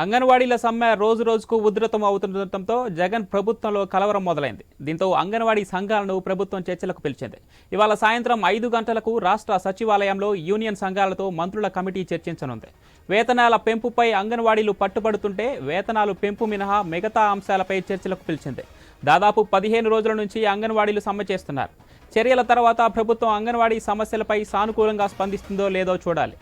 అంగన్వాడీల సమ్మె రోజు రోజుకు ఉధృతం అవుతుండటంతో జగన్ ప్రభుత్వంలో కలవరం మొదలైంది. దీంతో అంగన్వాడీ సంఘాలను ప్రభుత్వం చర్చలకు పిలిచింది. ఇవాళ సాయంత్రం ఐదు గంటలకు రాష్ట్ర సచివాలయంలో యూనియన్ సంఘాలతో మంత్రుల కమిటీ చర్చించనుంది. వేతనాల పెంపుపై అంగన్వాడీలు పట్టుబడుతుంటే వేతనాలు పెంపు మినహా మిగతా అంశాలపై చర్చలకు పిలిచింది. దాదాపు పదిహేను రోజుల నుంచి అంగన్వాడీలు సమ్మె చేస్తున్నారు. చర్యల తర్వాత ప్రభుత్వం అంగన్వాడీ సమస్యలపై సానుకూలంగా స్పందిస్తుందో లేదో చూడాలి.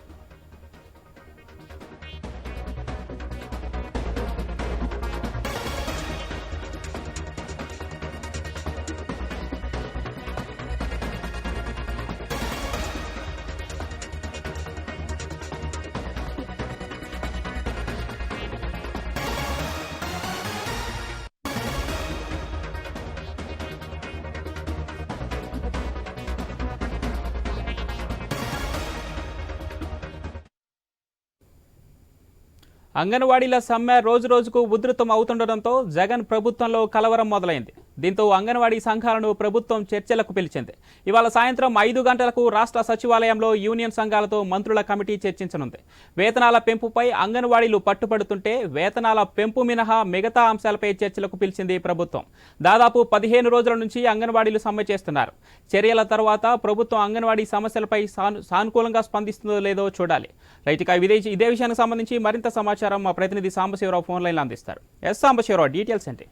అంగన్వాడీల సమ్మె రోజు రోజుకు ఉధృతం అవుతుండటంతో జగన్ ప్రభుత్వంలో కలవరం మొదలైంది. దీంతో అంగన్వాడీ సంఘాలను ప్రభుత్వం చర్చలకు పిలిచింది. ఇవాళ సాయంత్రం ఐదు గంటలకు రాష్ట్ర సచివాలయంలో యూనియన్ సంఘాలతో మంత్రుల కమిటీ చర్చించనుంది. వేతనాల పెంపుపై అంగన్వాడీలు పట్టుబడుతుంటే వేతనాల పెంపు మినహా మిగతా అంశాలపై చర్చలకు పిలిచింది ప్రభుత్వం. దాదాపు పదిహేను రోజుల నుంచి అంగన్వాడీలు సమ్మె చేస్తున్నారు. చర్యల తర్వాత ప్రభుత్వం అంగన్వాడీ సమస్యలపై సాను సానుకూలంగా స్పందిస్తుందో లేదో చూడాలి. రైతుగా ఇదే ఇదే విషయానికి సంబంధించి మరింత సమాచారం మా ప్రతినిధి సాంబశివరావు ఫోన్ లైన్లో అందిస్తారు. ఎస్ సాంబశివరావు డీటెయిల్స్ ఏంటి?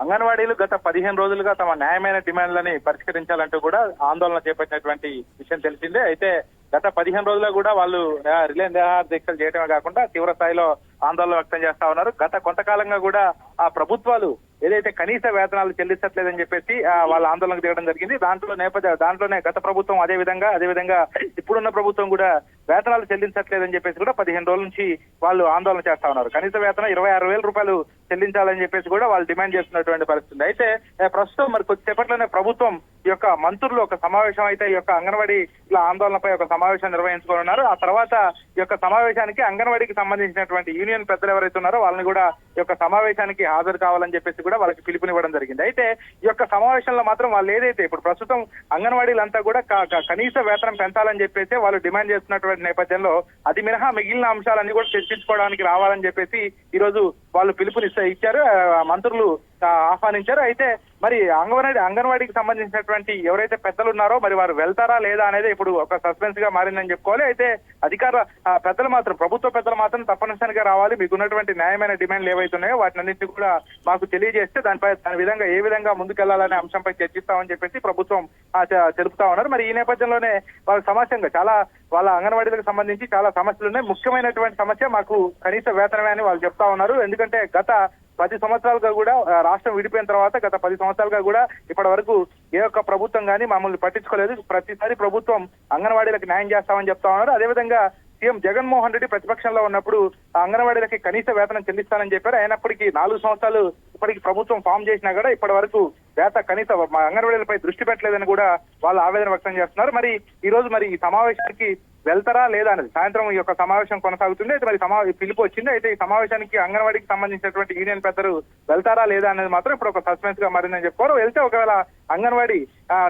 అంగన్వాడీలు గత పదిహేను రోజులుగా తమ న్యాయమైన డిమాండ్లని పరిష్కరించాలంటూ కూడా ఆందోళన చేపట్టినటువంటి విషయం తెలిసిందే. అయితే గత పదిహేను రోజుల్లో కూడా వాళ్ళు ఆ, రిలే నిరాహార దీక్షలు చేయడమే కాకుండా తీవ్ర స్థాయిలో ఆందోళన వ్యక్తం చేస్తా ఉన్నారు. గత కొంతకాలంగా కూడా ఆ ప్రభుత్వాలు ఏదైతే కనీస వేతనాలు చెల్లించట్లేదని చెప్పేసి వాళ్ళ ఆందోళనకు దిగడం జరిగింది. దాంట్లో నేపథ్య దాంట్లోనే గత ప్రభుత్వం అదే విధంగా అదే విధంగా ఇప్పుడున్న ప్రభుత్వం కూడా వేతనాలు చెల్లించట్లేదని చెప్పేసి కూడా పదిహేను రోజుల నుంచి వాళ్ళు ఆందోళన చేస్తా ఉన్నారు. కనీస వేతనం ఇరవై ఆరు వేల రూపాయలు చెల్లించాలని చెప్పేసి కూడా వాళ్ళు డిమాండ్ చేస్తున్నటువంటి పరిస్థితి అయితే ప్రస్తుతం మరి కొద్దిసేపట్లోనే ప్రభుత్వం యొక్క మంత్రులు ఒక సమావేశం అయితే ఈ యొక్క అంగన్వాడీ ఇలా ఆందోళనపై ఒక సమావేశం నిర్వహించుకోనున్నారు. ఆ తర్వాత ఈ యొక్క సమావేశానికి అంగన్వాడీకి సంబంధించినటువంటి యూనియన్ పెద్దలు ఎవరైతే ఉన్నారో వాళ్ళని కూడా ఈ యొక్క సమావేశానికి హాజరు కావాలని చెప్పేసి కూడా వాళ్ళకి పిలుపునివ్వడం జరిగింది. అయితే ఈ యొక్క సమావేశంలో మాత్రం వాళ్ళు ఏదైతే ఇప్పుడు ప్రస్తుతం అంగన్వాడీలంతా కూడా కనీస వేతనం పెంచాలని చెప్పేసి వాళ్ళు డిమాండ్ చేస్తున్నటువంటి నేపథ్యంలో అది మినహా మిగిలిన అంశాలన్నీ కూడా చర్చించుకోవడానికి రావాలని చెప్పేసి ఈ రోజు వాళ్ళు పిలుపునిస్తా ఇచ్చారు మంత్రులు ఆహ్వానించారు. అయితే మరి అంగన్వాడీ అంగన్వాడీకి సంబంధించినటువంటి ఎవరైతే పెద్దలు ఉన్నారో మరి వారు వెళ్తారా లేదా అనేది ఇప్పుడు ఒక సస్పెన్స్గా మారిందని చెప్పుకోవాలి. అయితే అధికార పెద్దలు మాత్రం ప్రభుత్వ పెద్దలు మాత్రం తప్పనిసరిగా రావాలి. మీకు ఉన్నటువంటి న్యాయమైన డిమాండ్లు ఏవైతే ఉన్నాయో వాటిని కూడా మాకు తెలియజేస్తే దానిపై దాని విధంగా ఏ విధంగా ముందుకెళ్ళాలనే అంశంపై చర్చిస్తామని చెప్పేసి ప్రభుత్వం ఆ, తెలుపుతా ఉన్నారు. మరి ఈ నేపథ్యంలోనే వాళ్ళ సమస్యంగా చాలా వాళ్ళ అంగన్వాడీలకు సంబంధించి చాలా సమస్యలు ఉన్నాయి ముఖ్యమైనటువంటి సమస్య మాకు కనీస వేతనమే అని వాళ్ళు చెప్తా ఉన్నారు. ఎందుకంటే గత పది సంవత్సరాలుగా కూడా రాష్ట్రం విడిపోయిన తర్వాత గత పది సంవత్సరాలుగా కూడా ఇప్పటి వరకు ఏ ఒక్క ప్రభుత్వం కానీ మమ్మల్ని పట్టించుకోలేదు. ప్రతిసారి ప్రభుత్వం అంగన్వాడీలకు న్యాయం చేస్తామని చెప్తా ఉన్నారు. అదేవిధంగా సీఎం జగన్మోహన్ రెడ్డి ప్రతిపక్షంలో ఉన్నప్పుడు ఆ అంగన్వాడీలకి కనీస వేతనం చెల్లిస్తానని చెప్పారు. అయినప్పటికీ నాలుగు సంవత్సరాలు ఇప్పటికి ప్రభుత్వం ఫామ్ చేసినా కూడా ఇప్పటి వరకు వేత కనీస అంగన్వాడీలపై దృష్టి పెట్టలేదని కూడా వాళ్ళు ఆవేదన వ్యక్తం చేస్తున్నారు. మరి ఈ రోజు మరి ఈ సమావేశానికి వెళ్తారా లేదా అనేది. సాయంత్రం ఈ యొక్క సమావేశం కొనసాగుతుంది అయితే మరి సమా పిలుపు వచ్చింది అయితే ఈ సమావేశానికి అంగన్వాడీకి సంబంధించినటువంటి యూనియన్ పెద్దలు వెళ్తారా లేదా అనేది మాత్రం ఇప్పుడు ఒక సస్పెన్స్గా మారిందని చెప్పుకోరు వెళ్తే ఒకవేళ అంగన్వాడీ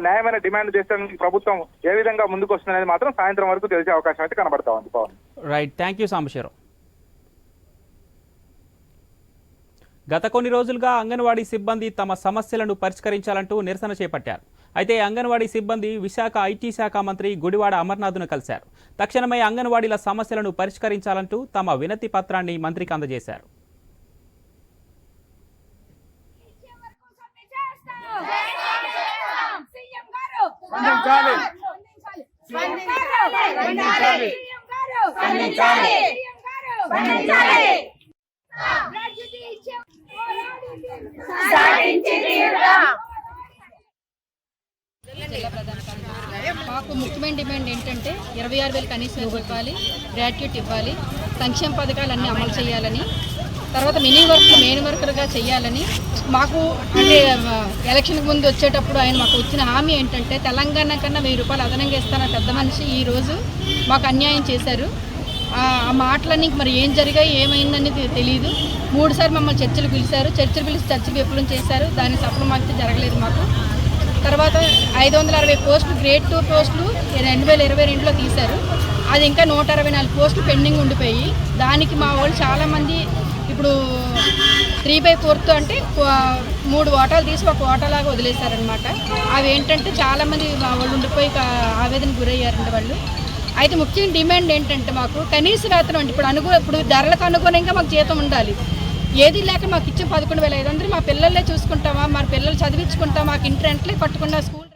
న్యాయమైన డిమాండ్ చేసడానికి ప్రభుత్వం ఏ విధంగా ముందుకు వస్తుందనేది మాత్రం సాయంత్రం వరకు తెలిసే అవకాశం అయితే కనబడతా ఉంది. Pavan. Right. Thank you Sambasivarao. గత కొన్ని రోజులుగా అంగన్వాడీ సిబ్బంది తమ సమస్యలను పరిష్కరించాలంటూ నిరసన చేపట్టారు. అయితే అంగన్వాడీ సిబ్బంది విశాఖ ఐటీ శాఖ మంత్రి గుడివాడ అమర్నాథ్ను కలిశారు తక్షణమే అంగన్వాడీల సమస్యలను పరిష్కరించాలంటూ తమ వినతి పత్రాన్ని మంత్రికి అందజేశారు ఇచ్చే వరకు సమ్మె చేస్తాం. సీఎం గారు స్పందించాలి. స్పందించాలి. స్పందించాలి. సీఎం గారు స్పందించాలి. సీఎం గారు స్పందించాలి. గ్రాడ్యుటీ ఇచ్చే పోరాడి సాధించి తీరుతాం. మాకు ముఖ్యమైన డిమాండ్ ఏంటంటే ఇరవై ఆరు వేలు కనీసం ఇవ్వాలి గ్రాట్యుటీ ఇవ్వాలి సంక్షేమ పథకాలు అన్నీ అమలు చేయాలని తర్వాత మినీ వర్క్ మెయిన్ వర్కర్గా చేయాలని మాకు అంటే ఎలక్షన్కి ముందు వచ్చేటప్పుడు ఆయన మాకు వచ్చిన హామీ ఏంటంటే తెలంగాణ కన్నా వెయ్యి రూపాయలు అదనంగా ఇస్తాన పెద్ద మనిషి ఈరోజు మాకు అన్యాయం చేశారు. ఆ మాటలన్నీ మరి ఏం జరిగాయి ఏమైందనేది తెలియదు మూడుసార్లు మమ్మల్ని చర్చలు పిలిచారు చర్చలు పిలిచి చర్చ విఫలం చేశారు దాని సఫలమైతే జరగలేదు మాకు. తర్వాత ఐదు వందల అరవై పోస్టులు గ్రేడ్ టూ పోస్టులు రెండు వేల ఇరవై రెండులో తీశారు. అది ఇంకా నూట అరవై నాలుగు పోస్టులు పెండింగ్ ఉండిపోయి దానికి మా వాళ్ళు చాలామంది ఇప్పుడు త్రీ బై ఫోర్త్ అంటే మూడు ఓటాలు తీసి ఒక ఓటాలాగా వదిలేశారనమాట అవి ఏంటంటే చాలామంది మా వాళ్ళు ఉండిపోయి ఆవేదన గురయ్యారండి వాళ్ళు. అయితే ముఖ్యం డిమాండ్ ఏంటంటే మాకు కనీస వేతనం అంటే ఇప్పుడు అనుగు ఇప్పుడు ధరలకు అనుగుణంగా మాకు జీతం ఉండాలి. ఏది లేక మాకు ఇచ్చే పదకొండు వేల ఐదు వందలు మా పిల్లలే చూసుకుంటామా? మా పిల్లలు చదివించుకుంటాం మాకు ఇంటర్ ఎంట్లే కట్టుకున్న స్కూల్